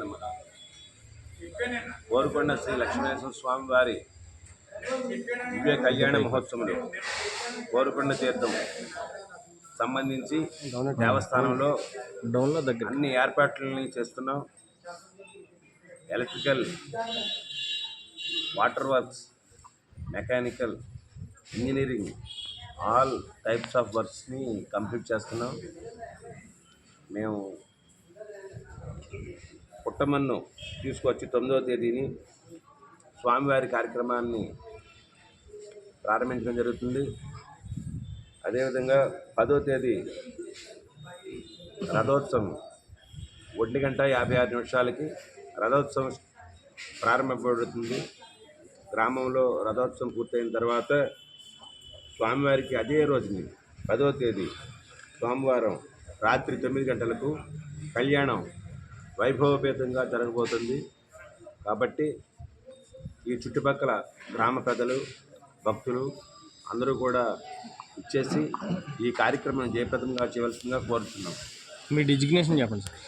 నమః కోరుకొండ శ్రీ లక్ష్మీనరసింహ స్వామి వారి దివ్య కళ్యాణ మహోత్సవంలో కోరుకొండ తీర్థం సంబంధించి దేవస్థానంలో డౌన్లో దగ్గర. అన్ని ఏర్పాట్లని చేస్తున్నాం. Electrical water works mechanical engineering all types of వర్క్స్ని complete చేస్తున్నాం. మేము పుట్టమన్ను తీసుకొచ్చి తొమ్మిదవ తేదీని స్వామివారి కార్యక్రమాన్ని ప్రారంభించడం జరుగుతుంది. అదేవిధంగా పదో తేదీ రథోత్సవం ఒంటి గంట యాభై ఆరు నిమిషాలకి రథోత్సవం ప్రారంభపడుతుంది. గ్రామంలో రథోత్సవం పూర్తయిన తర్వాత స్వామివారికి అదే రోజుని పదో తేదీ సోమవారం రాత్రి తొమ్మిది గంటలకు కళ్యాణం వైభవపేతంగా జరగబోతుంది. కాబట్టి ఈ చుట్టుపక్కల గ్రామ పెద్దలు భక్తులు అందరూ కూడా ఇచ్చేసి ఈ కార్యక్రమం జయప్రదంగా చేయవలసిందిగా కోరుతున్నాం. మీ డిజిగ్నేషన్ చెప్పండి సార్.